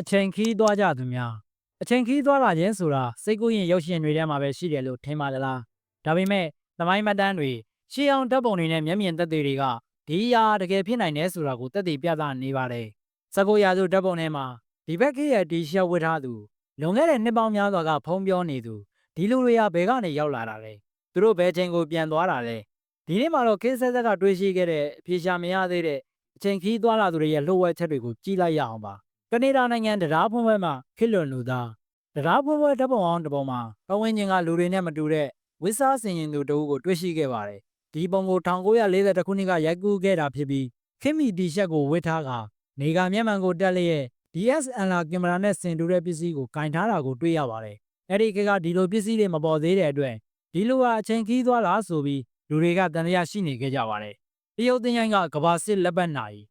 အချိန်ခီးသွားကြသူများအချိန်ခီးသွားလာခြင်းဆိုတာစိတ်ကူးရင်ရုပ်ရှင်တွေထဲမှာပဲရှိတယ်လို့ထင်ပါသလားဒါပေမဲ့သမိုင်းမှတ်တမ်းတွေရှေးအောင်ဓာတ်ပုံတွေနဲ့မျက်မြင်သက်သေတွေကဒီအရာတကယ်ဖြစ်နိုင်တယ်ဆိုတာကိုသက်သေပြသနေပါတယ်စကုရာစုဓာတ်ပုံထဲမှာဒီဘက်ခေတ်ရဲ့တီရှပ်ဝတ်ထားသူလွန်ခဲ့တဲ့နှစ်ပေါင်းများစွာကဖုံးပြောနေသူဒီလူတွေကဘယ်ကနေရောက်လာတာလဲသူတို့ဘယ်ချိန်ကိုပြန်သွားတာလဲဒီနေ့မှာတော့ခေတ်ဆက်ဆက်ကတွေးရှိခဲ့တဲ့အဖြေရှာမရသေးတဲ့အချိန်ခီးသွားလာသူတွေရဲ့လှုပ်ဝက်ချက်တွေကိုကြည့်လိုက်ရအောင်ပါ ကနေဒါနိုင်ငံတရားဖွင့်ပွဲမှာခစ်လွန်လူသားတရားဖွင့်ပွဲဓာတ်ပုံအောင်တစ်ပုံမှာပဝင်းချင်းကလူတွေနဲ့မတူတဲ့ဝစ်စားစင်ရင်သူတအုပ်ကိုတွေ့ရှိခဲ့ပါတယ်ဒီပုံကို1940ခုနှစ်ကရိုက်ကူးခဲ့တာဖြစ်ပြီးခင်မီတီရှက်ကိုဝတ်ထားကနေကမျက်မှန်ကိုတက်လျက် DSLR ကင်မရာနဲ့ဆင်တူတဲ့ပစ္စည်းကိုကင်ထားတာကိုတွေ့ရပါတယ်အဲ့ဒီခေတ်ကဒီလိုပစ္စည်းတွေမပေါ်သေးတဲ့အတွက်ဒီလိုဟာအချိန်ခီးသွားလားဆိုပြီးလူတွေကတန်တရားရှိနေခဲ့ကြပါတယ်တရုတ်သင်္ချိုင်းကကဘာစစ်လက်ပတ်နာရီ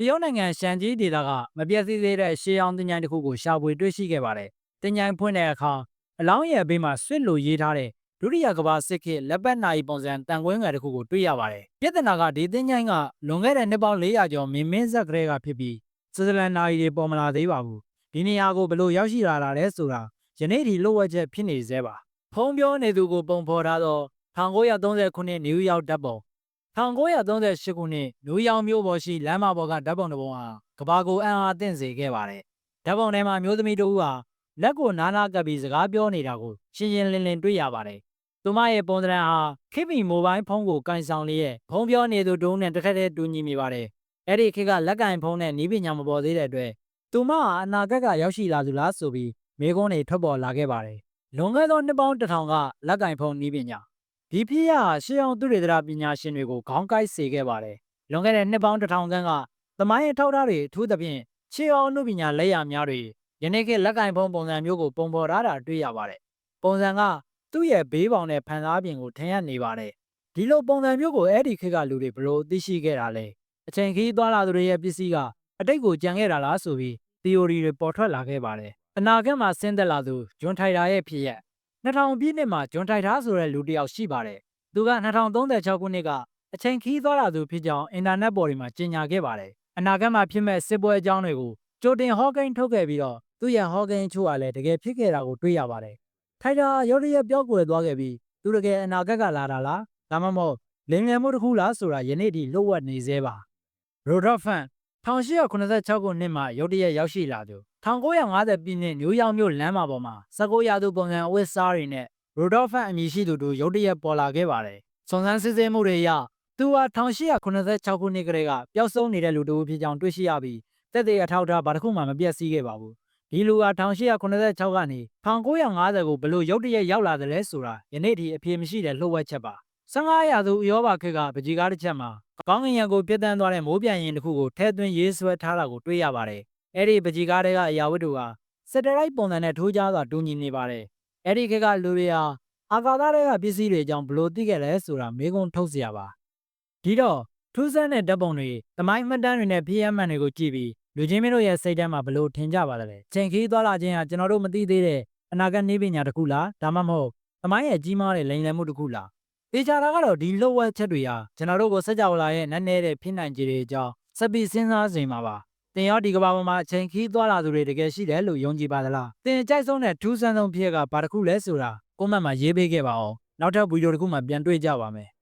တရုတ်နိုင်ငံရှန်ဂျီဒေသကမပြည့်စည်သေးတဲ့ရှေးအောင်သင်္ချိုင်းတစ်ခုကိုရှာဖွေတွေ့ရှိခဲ့ပါတယ်သင်္ချိုင်းဖွင့်တဲ့အခါအလောင်းရဲ့ဘေးမှာဆွစ်လိုရေးထားတဲ့ဒုတိယကဘာစစ်ခေတ်လက်ပတ်နာရီပုံစံတန်ခွင်းငယ်တစ်ခုကိုတွေ့ရပါတယ်ပြဿနာကဒီသင်္ချိုင်းကလွန်ခဲ့တဲ့နှစ်ပေါင်း400ကျော်မင်းမင်းဇက်ကလေးကဖြစ်ပြီးဆွစ်ဇာလန်နာရီတွေပေါ်မလာသေးပါဘူးဒီနေရာကိုဘလို့ရောက်ရှိလာတာလဲဆိုတာယနေ့ဒီလိုဝက်ချက်ဖြစ်နေသေးပါဖုံးပြောနေသူကိုပုံဖော်ထားသော1930ခုနှစ်နယူးယောက်ဓာတ်ပုံ 1938ခုနှစ်နယူးယောက်မြို့ပေါ်ရှိလမ်းမပေါ်ကဓာတ်ပုံတစ်ပုံဟာကဘာကိုအံ့အားသင့်စေခဲ့ပါတယ်ဓာတ်ပုံထဲမှာမျိုးသမီးတို့ဟာလက်ကိုနားနာကပ်ပြီးစကားပြောနေတာကိုရှင်းရှင်းလင်းလင်းတွေ့ရပါတယ်သူမရဲ့ပုံသဏ္ဍာန်ဟာခေတ်မီမိုဘိုင်းဖုန်းကိုကင်ဆောင်လျက်ဖုန်းပြောနေသူတုံးနဲ့တစ်ခက်တည်းတူညီမိပါတယ်အဲ့ဒီခေတ်ကလက်ကင်ဖုန်းနဲ့နီးပညာမပေါ်သေးတဲ့အတွက်သူမဟာအနာဂတ်ကရောက်ရှိလာသူလားဆိုပြီးမေကွန်းတွေထွက်ပေါ်လာခဲ့ပါတယ်လွန်ခဲ့သောနှစ်ပေါင်းတစ်ထောင်ကလက်ကင်ဖုန်းနီးပညာ ဒီဖြစ်ရဟာရှေးအောင်သူရေသရပညာရှင်တွေကိုခေါင်းကိုက်စေခဲ့ပါတယ်လွန်ခဲ့တဲ့နှစ်ပေါင်းတစ်ထောင်ခန့်ကသမိုင်းရဲ့ထောက်ထားတွေအထူးသဖြင့်ရှေးအောင်အမှုပညာလက်ရာများတွေယနေ့ခေတ်လက်ကင်ဖုန်းပုံစံမျိုးကိုပုံဖော်ထားတာတွေ့ရပါတယ်ပုံစံကသူ့ရဲ့ဘေးပေါင်နဲ့ဖန်သားပြင်ကိုထင်ရနေပါတယ်ဒီလိုပုံစံမျိုးကိုအဲ့ဒီခေတ်ကလူတွေဘလို့သိရှိခဲ့တာလဲအချိန်ခီးသွားလာသူတွေရဲ့ပစ္စည်းကအတိတ်ကိုကြံခဲ့တာလားဆိုပြီး theory တွေပေါ်ထွက်လာခဲ့ပါတယ်အနာဂတ်မှာဆင်းသက်လာသူဂျွန်ထိုင်တာရဲ့ဖြစ်ရက် 2000ပြည့်နှစ်မှာဂျွန်ထိုင်တာဆိုတဲ့လူတစ်ယောက်ရှိပါတယ်သူက2036ခုနှစ်ကအချိန်ခီးသွားလာသူဖြစ်ကြောင်းအင်တာနက်ပေါ်တွေမှာကြေညာခဲ့ပါတယ်အနာဂတ်မှာဖြစ်မဲ့စစ်ပွဲအကြောင်းတွေကိုကြိုတင်ဟောကိန်းထုတ်ခဲ့ပြီးတော့သူ့ရဲ့ဟောကိန်းချို့ကလည်းတကယ်ဖြစ်ခဲ့တာကိုတွေ့ရပါတယ်ထိုင်တာရုတ်တရက်ပြောက်ကွယ်သွားခဲ့ပြီးသူတကယ်အနာဂတ်ကလာတာလားဒါမှမဟုတ်လင်ငယ်မှုတစ်ခုလားဆိုတာယနေ့ထိလှုပ်ဝက်နေသေးပါရိုဒေါ့ဖန် 1886ခုနှစ်မှာရုတ်တရက်ရောက်ရှိလာသူ1950ပြည့်နှစ်နယူးယောက်မြို့လမ်းမပေါ်မှာ19ရာစုပုံစံအဝတ်စားတွေနဲ့ရိုဒေါ့ဖန်အမည်ရှိသူတို့ရုတ်တရက်ပေါ်လာခဲ့ပါတယ်။စုံစမ်းစစ်ဆေးမှုတွေအရသူဟာ1886ခုနှစ်ကတည်းကပျောက်ဆုံးနေတဲ့လူတစ်ဦးဖြစ်ကြောင်းတွေ့ရှိရပြီးတက်တဲ့အထောက်အထားဘာတစ်ခုမှမပြတ်စည်းခဲ့ပါဘူး။ဒီလူဟာ1886ကနေ1950ကိုဘလို့ရုတ်တရက်ရောက်လာတယ်လဲဆိုတာယနေ့ထိအဖြေမရှိတဲ့လှုပ်ဝက်ချက်ပါ။ 15ရာစုယောဘခေတ်ကပကြီကားတစ်ချက်မှာကောင်းကင်ယံကိုပြတ်တန်းသွားတဲ့မိုးပြန်ရင်တစ်ခုကိုထဲသွင်းရေးဆွဲထားတာကိုတွေ့ရပါတယ်။အဲ့ဒီပကြီကားတွေကအရာဝတ္ထုဟာစက်တရိုက်ပုံစံနဲ့ထိုးခြားစွာတူညီနေပါတယ်။အဲ့ဒီခေတ်ကလူတွေဟာအာကာသတွေကပစ္စည်းတွေအကြောင်းဘလို့သိခဲ့လဲဆိုတာမေးခွန်းထုတ်စရာပါ။ဒီတော့ထူးဆန်းတဲ့ဓာတ်ပုံတွေ၊သမိုင်းမှတ်တမ်းတွေနဲ့ပြည့်အမှန်တွေကိုကြည့်ပြီးလူချင်းမျိုးရဲ့စိတ်ထဲမှာဘလို့ထင်ကြပါသလဲ။ချိန်ခီးသွားလာခြင်းဟာကျွန်တော်တို့မသိသေးတဲ့အနာဂတ်နည်းပညာတစ်ခုလားဒါမှမဟုတ်သမိုင်းရဲ့ကြီးမားတဲ့လိမ်လည်မှုတစ်ခုလား တေချာတာကတော့ဒီလှုပ်ဝက်ချက်တွေဟာကျွန်တော်တို့ကိုစကြဝဠာရဲ့နက်နဲတဲ့ဖြစ်နိုင်ခြေတွေအကြောင်းစပ်ပြီးစဉ်းစားစေမှာပါ။တင်ရောဒီကဘာပေါ်မှာအချိန်ခီးသွားလာသူတွေတကယ်ရှိတယ်လို့ယုံကြည်ပါသလား။တင်ကြိုက်ဆုံးတဲ့ထူးဆန်းဆုံးဖြစ်ကဘာတစ်ခုလဲဆိုတာကွန်မန့်မှာရေးပေးခဲ့ပါအောင်။နောက်ထပ်ဗီဒီယိုတစ်ခုမှပြန်တွေ့ကြပါမယ်။